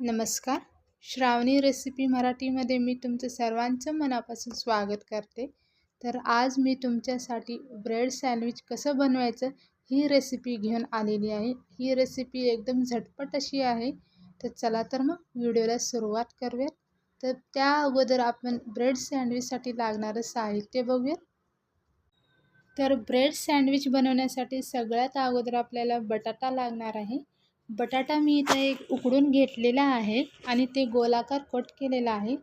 नमस्कार. श्रावणी रेसिपी मराठीमध्ये मी तुमचं सर्वांचं मनापासून स्वागत करते. तर आज मी तुमच्यासाठी ब्रेड सँडविच कसं बनवायचं ही रेसिपी घेऊन आलेली आहे. ही रेसिपी एकदम झटपट अशी आहे. तर चला तर मग व्हिडिओला सुरुवात करूयात. तर त्या अगोदर आपण ब्रेड सँडविचसाठी लागणारं साहित्य बघूया तर ब्रेड सँडविच बनवण्यासाठी सगळ्यात अगोदर आपल्याला बटाटा लागणार आहे. बटाटा मी इथं एक उकडून घेतलेला आहे आणि ते गोलाकार कट केलेला आहे.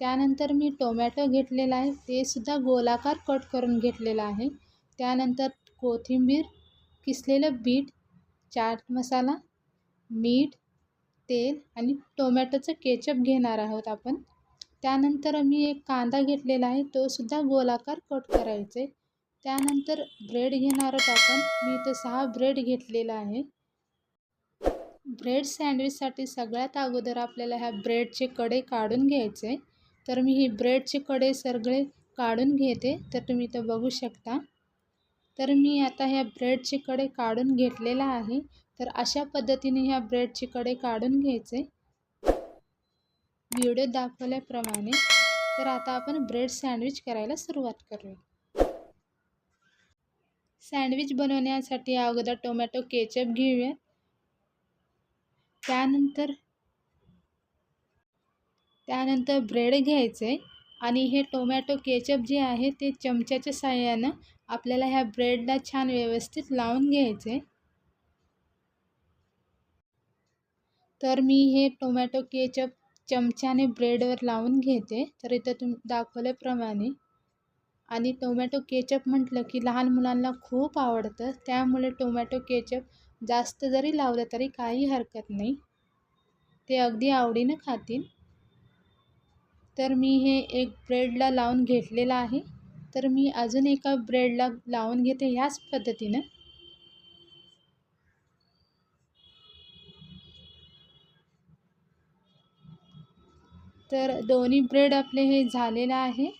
त्यानंतर मी टोमॅटो घेतलेला आहे. ते सुद्धा गोलाकार कट करून घेतलेला आहे. त्यानंतर कोथिंबीर किसलेलं बीट चाट मसाला मीठ तेल आणि टोमॅटोचं केचप घेणार आहोत आपण. त्यानंतर मी एक कांदा घेतलेला आहे. तो सुद्धा गोलाकार कट करायचे. त्यानंतर ब्रेड घेणार आहोत आपण. मी इथं सहा ब्रेड घेतलेला आहे. ब्रेड सँडविचसाठी सगळ्यात अगोदर आपल्याला ह्या ब्रेडचे कडे काढून घ्यायचे. तर मी ही ब्रेडचे कडे सगळे काढून घेते. तर तुम्ही इथं बघू शकता. तर मी आता ह्या ब्रेडचे कडे काढून घेतलेला आहे. तर अशा पद्धतीने ह्या ब्रेडचे कडे काढून घ्यायचे. व्हिडिओ दाखवल्याप्रमाणे. तर आता आपण ब्रेड सँडविच करायला सुरुवात करूया. सँडविच बनवण्यासाठी अगोदर टोमॅटो केचप घेऊया. त्यानंतर त्यानंतर ब्रेड घ्यायचे आणि हे टोमॅटो केचप जे आहे ते चमच्याच्या साह्यानं आपल्याला ह्या ब्रेडला छान व्यवस्थित लावून घ्यायचे. तर मी हे टोमॅटो केचप चमच्याने ब्रेडवर लावून घेते. तर इथं तुम दाखवल्याप्रमाणे आणि टोमॅटो केचप म्हटलं की लहान मुलांना खूप आवडतं. त्यामुळे टोमॅटो केचप जास्त जरी लावलं तरी काही हरकत नाही. ते अगदी आवडीनं खातील. तर मी हे एक ब्रेडला लावून घेतलेलं आहे. तर मी अजून एका ब्रेडला लावून घेते ह्याच पद्धतीनं. तर दोन्ही ब्रेड आपले हे झालेलं आहे.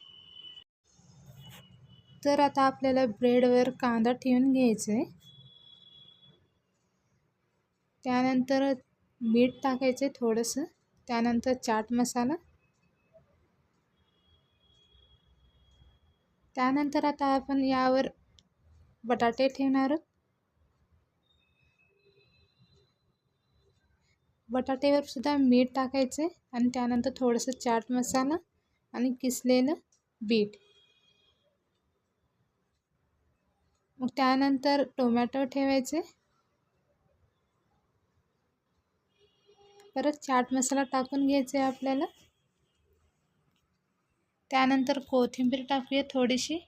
तर आता आपल्याला ब्रेडवर कांदा ठेवून घ्यायचा आहे त्यानंतर मीठ टाकायचं थोडंसं. त्यानंतर चाट मसाला. त्यानंतर आता आपण यावर बटाटे ठेवणार आहोत. बटाट्यावर सुद्धा मीठ टाकायचे आणि त्यानंतर थोडंसं चाट मसाला आणि किसलेलं बीट. मग त्यानंतर टोमॅटो ठेवायचे. परत चाट मसाला टाकून घ्यायचा आहे आपल्याला. त्यानंतर कोथिंबीर टाकूया थोडीशी.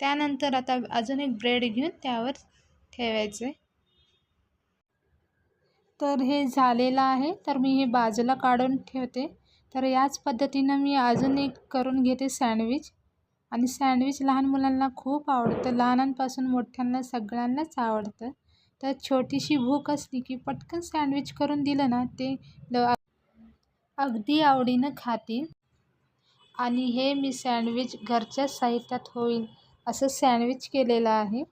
त्यानंतर आता अजून एक ब्रेड घेऊन त्यावर ठेवायचे तर हे झालेलं आहे. तर मी हे बाजूला काढून ठेवते. तर याच पद्धतीनं मी अजून एक करून घेते सँडविच आणि सँडविच लहान मुलांना खूप आवडतं. लहानांपासून मोठ्यांना सगळ्यांनाच आवडतं. तर छोटीशी भूक असली की पटकन सँडविच करून दिलं ना ते ल अगदी आवडीनं खातील आणि हे मी सँडविच घरच्या साहित्यात होईल असं सँडविच केलेलं आहे.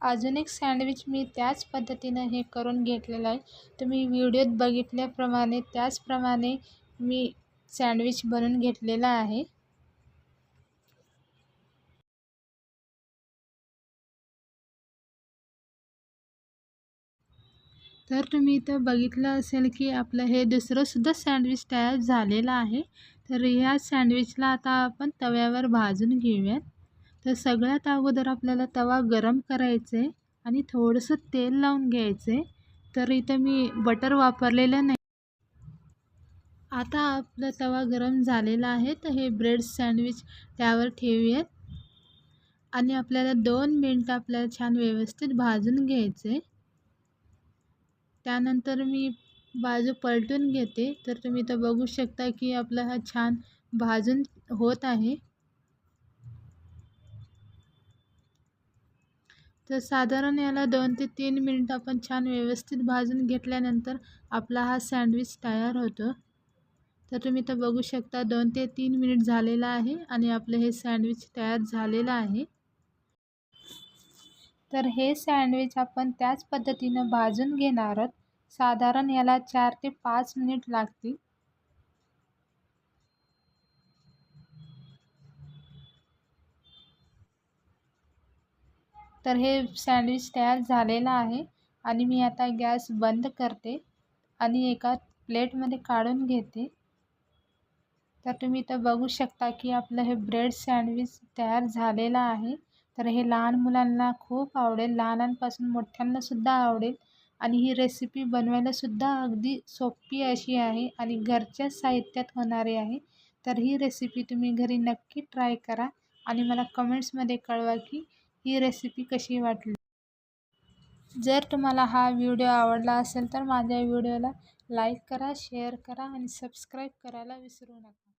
अजून एक सँडविच मी त्याच पद्धतीनं हे करून घेतलेलं आहे. तुम्ही व्हिडिओत बघितल्याप्रमाणे त्याचप्रमाणे मी सँडविच बनवून घेतलेलं आहे. तर तुम्ही इथं बघितलं असेल की आपलं हे दुसरंसुद्धा सँडविच तयार झालेलं आहे. तर ह्या सँडविचला आता आपण तव्यावर भाजून घेऊयात. तर सगळ्यात अगोदर आपल्याला तवा गरम करायचं आहे आणि थोडंसं तेल लावून घ्यायचं आहे तर इथं मी बटर वापरलेलं नाही. आता आपला तवा गरम झालेला आहे. तर हे ब्रेड सँडविच त्यावर ठेवूयात. आणि आपल्याला दोन मिनटं आपल्याला छान व्यवस्थित भाजून घ्यायचं आहे त्यानंतर मी बाजू पलटून घेते. तर तुम्ही तर बघू शकता की आपला हा छान भाजून होत आहे. तर साधारण याला दोन ते तीन मिनटं आपण छान व्यवस्थित भाजून घेतल्यानंतर आपला हा सँडविच तयार होतो. तर तुम्ही तर बघू शकता दोन ते तीन मिनिट झालेला आहे आणि आपलं हे सँडविच तयार झालेलं आहे. तर हे सँडविच आपण त्याच पद्धतीनं भाजून घेणार आहोत. साधारण याला चार ते पाच मिनिट लागतील. तर हे सँडविच तयार झालेलं आहे आणि मी आता गॅस बंद करते आणि एका प्लेटमध्ये काढून घेते. तर तुम्ही इथं बघू शकता की आपलं हे ब्रेड सँडविच तयार झालेलं आहे. तर हे लहान मुलांना खूप आवडेल. लहानांपासून मोठ्यांनासुद्धा आवडेल. आणि ही रेसिपी बनवायलासुद्धा अगदी सोपी अशी आहे आणि घरच्या साहित्यात होणारी आहे. तर ही रेसिपी तुम्ही घरी नक्की ट्राय करा आणि मला कमेंट्समध्ये कळवा की ही रेसिपी कशी वाटली. जर तुम्हाला हा व्हिडिओ आवडला असेल तर माझ्या व्हिडिओला लाईक करा शेअर करा आणि सबस्क्राईब करायला विसरू नका.